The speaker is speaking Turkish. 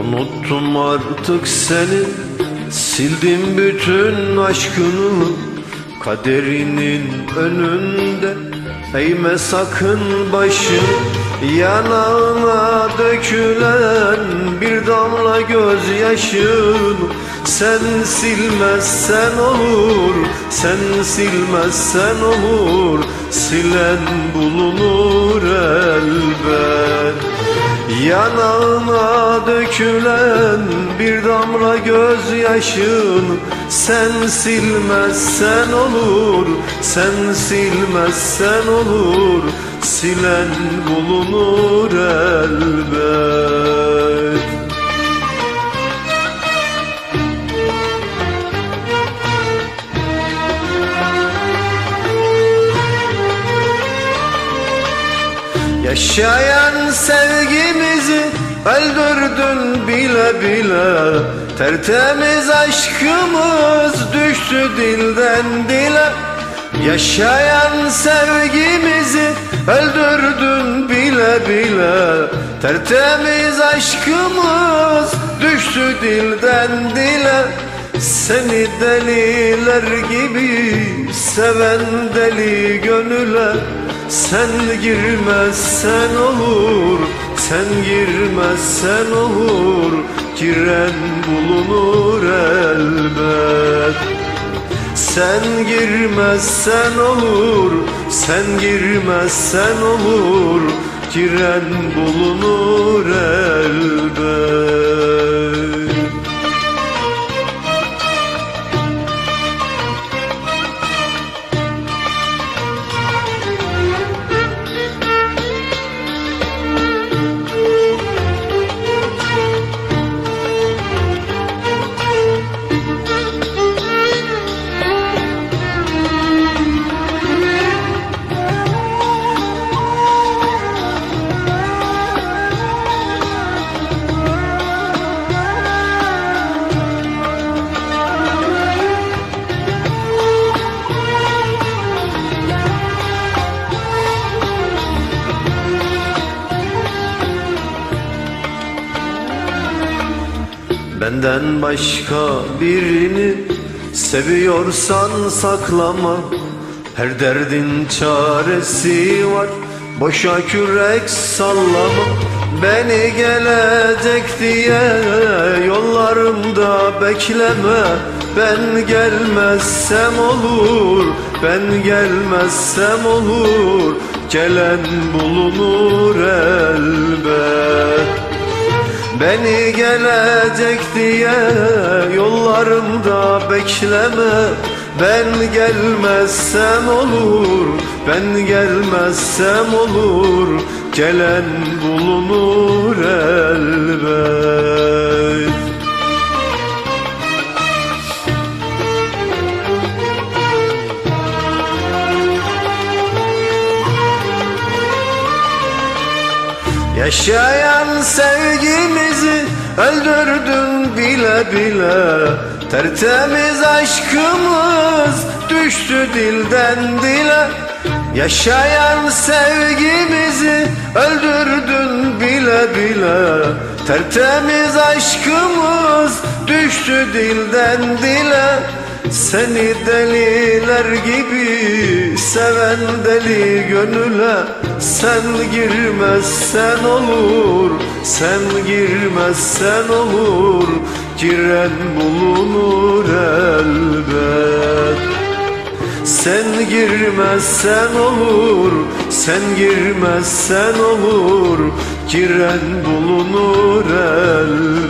Unuttum artık seni Sildim bütün aşkını. Kaderinin önünde Eğme sakın başın Yanağına dökülen bir damla gözyaşın. Sen silmezsen olur Sen silmezsen olur. Silen bulunur elbet Yanağına dökülen bir damla gözyaşın Sen silmezsen olur, sen silmezsen olur Silen bulunur elbet Yaşayan sevgimizi öldürdün bile bile. Tertemiz aşkımız düştü dilden dile. Yaşayan sevgimizi öldürdün bile bile. Tertemiz aşkımız düştü dilden dile. Seni deliler gibi seven deli gönüle sen girmezsen olur, sen girmezsen olur Giren bulunur elbet. Sen girmezsen olur, sen girmezsen olur Giren bulunur elbet Benden başka birini seviyorsan saklama. Her derdin çaresi var boşa kürek sallama. Beni gelecek diye yollarımda bekleme. Ben gelmezsem olur, ben gelmezsem olur. Gelen bulunur elbet Beni gelecek diye yollarımda bekleme. Ben gelmezsem olur, ben gelmezsem olur. Gelen bulunur elbet Yaşayan sevgimizi öldürdün bile bile. Tertemiz aşkımız düştü dilden dile. Yaşayan sevgimizi öldürdün bile bile. Tertemiz aşkımız düştü dilden dile. Seni deliler gibi seven deli gönüle Sen girmezsen olur, sen girmezsen olur Giren bulunur elbet. Sen girmezsen olur, sen girmezsen olur Giren bulunur el